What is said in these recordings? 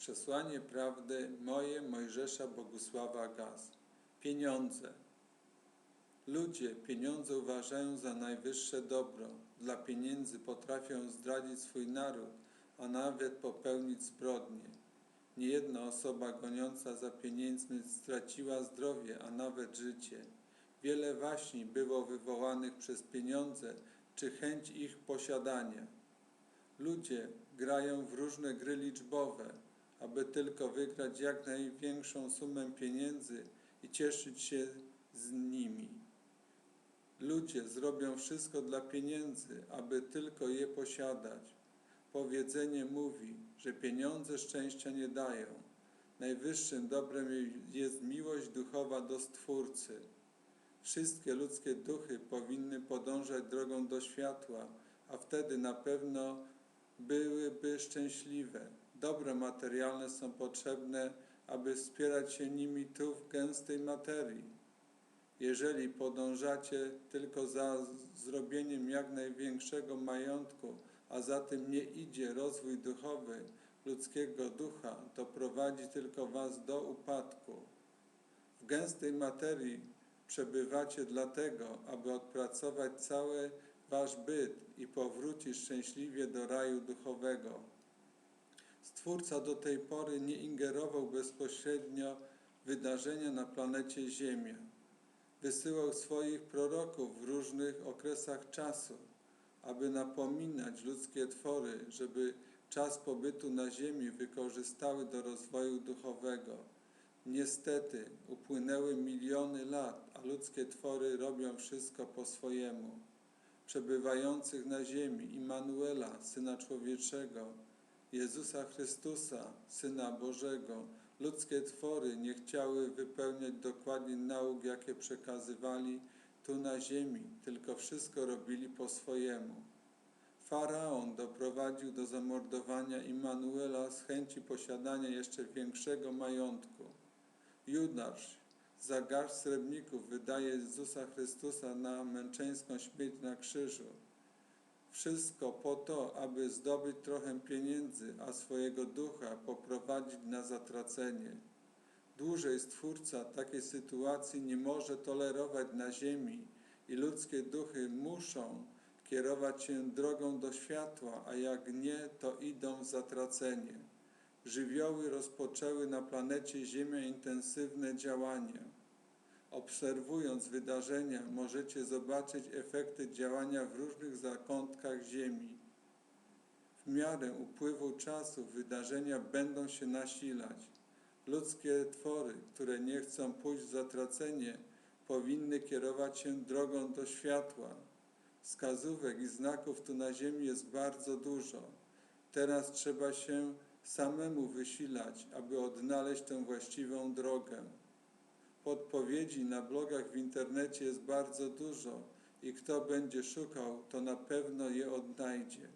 Przesłanie prawdy moje Mojżesza Bogusława Gaz. Pieniądze. Ludzie pieniądze uważają za najwyższe dobro. Dla pieniędzy potrafią zdradzić swój naród, a nawet popełnić zbrodnie. Niejedna osoba goniąca za pieniędzmi straciła zdrowie, a nawet życie. Wiele waśni było wywołanych przez pieniądze czy chęć ich posiadania. Ludzie grają w różne gry liczbowe, aby tylko wygrać jak największą sumę pieniędzy i cieszyć się z nimi. Ludzie zrobią wszystko dla pieniędzy, aby tylko je posiadać. Powiedzenie mówi, że pieniądze szczęścia nie dają. Najwyższym dobrem jest miłość duchowa do Stwórcy. Wszystkie ludzkie duchy powinny podążać drogą do światła, a wtedy na pewno byłyby szczęśliwe. Dobra materialne są potrzebne, aby wspierać się nimi tu w gęstej materii. Jeżeli podążacie tylko za zrobieniem jak największego majątku, a za tym nie idzie rozwój duchowy ludzkiego ducha, to prowadzi tylko was do upadku. W gęstej materii przebywacie dlatego, aby odpracować cały wasz byt i powrócić szczęśliwie do raju duchowego. Stwórca do tej pory nie ingerował bezpośrednio w wydarzenia na planecie Ziemia. Wysyłał swoich proroków w różnych okresach czasu, aby napominać ludzkie twory, żeby czas pobytu na Ziemi wykorzystały do rozwoju duchowego. Niestety upłynęły miliony lat, a ludzkie twory robią wszystko po swojemu. Przebywających na ziemi Immanuela, Syna Człowieczego, Jezusa Chrystusa, Syna Bożego, ludzkie twory nie chciały wypełniać dokładnie nauk, jakie przekazywali tu na ziemi, tylko wszystko robili po swojemu. Faraon doprowadził do zamordowania Immanuela z chęci posiadania jeszcze większego majątku. Judasz za garść srebrników wydaje Jezusa Chrystusa na męczeńską śmierć na krzyżu. Wszystko po to, aby zdobyć trochę pieniędzy, a swojego ducha poprowadzić na zatracenie. Dłużej Stwórca takiej sytuacji nie może tolerować na ziemi i ludzkie duchy muszą kierować się drogą do światła, a jak nie, to idą w zatracenie. Żywioły rozpoczęły na planecie Ziemia intensywne działania. Obserwując wydarzenia, możecie zobaczyć efekty działania w różnych zakątkach Ziemi. W miarę upływu czasu wydarzenia będą się nasilać. Ludzkie twory, które nie chcą pójść w zatracenie, powinny kierować się drogą do światła. Wskazówek i znaków tu na ziemi jest bardzo dużo. Teraz trzeba się samemu wysilać, aby odnaleźć tę właściwą drogę. Podpowiedzi na blogach w internecie jest bardzo dużo i kto będzie szukał, to na pewno je odnajdzie.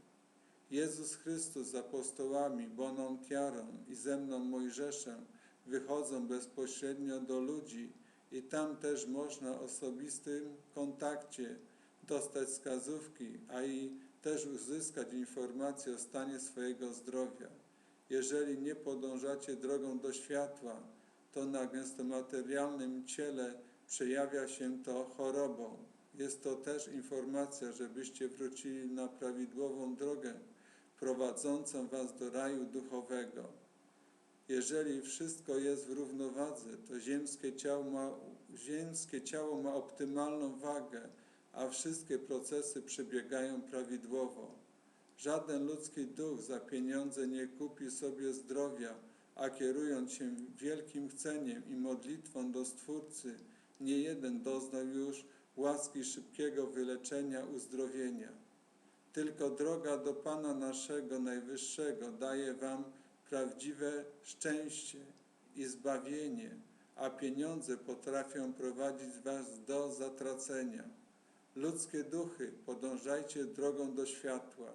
Jezus Chrystus z apostołami Boną Tiarą i ze mną Mojżeszem wychodzą bezpośrednio do ludzi i tam też można w osobistym kontakcie dostać wskazówki, a i też uzyskać informacje o stanie swojego zdrowia. Jeżeli nie podążacie drogą do światła, to na gęstomaterialnym ciele przejawia się to chorobą. Jest to też informacja, żebyście wrócili na prawidłową drogę, prowadzącą was do raju duchowego. Jeżeli wszystko jest w równowadze, to ziemskie ciało ma, ziemskie ciało ma optymalną wagę, a wszystkie procesy przebiegają prawidłowo. Żaden ludzki duch za pieniądze nie kupi sobie zdrowia, a kierując się wielkim chceniem i modlitwą do Stwórcy, nie jeden doznał już łaski szybkiego wyleczenia, uzdrowienia. Tylko droga do Pana naszego Najwyższego daje Wam prawdziwe szczęście i zbawienie, a pieniądze potrafią prowadzić Was do zatracenia. Ludzkie duchy, podążajcie drogą do światła.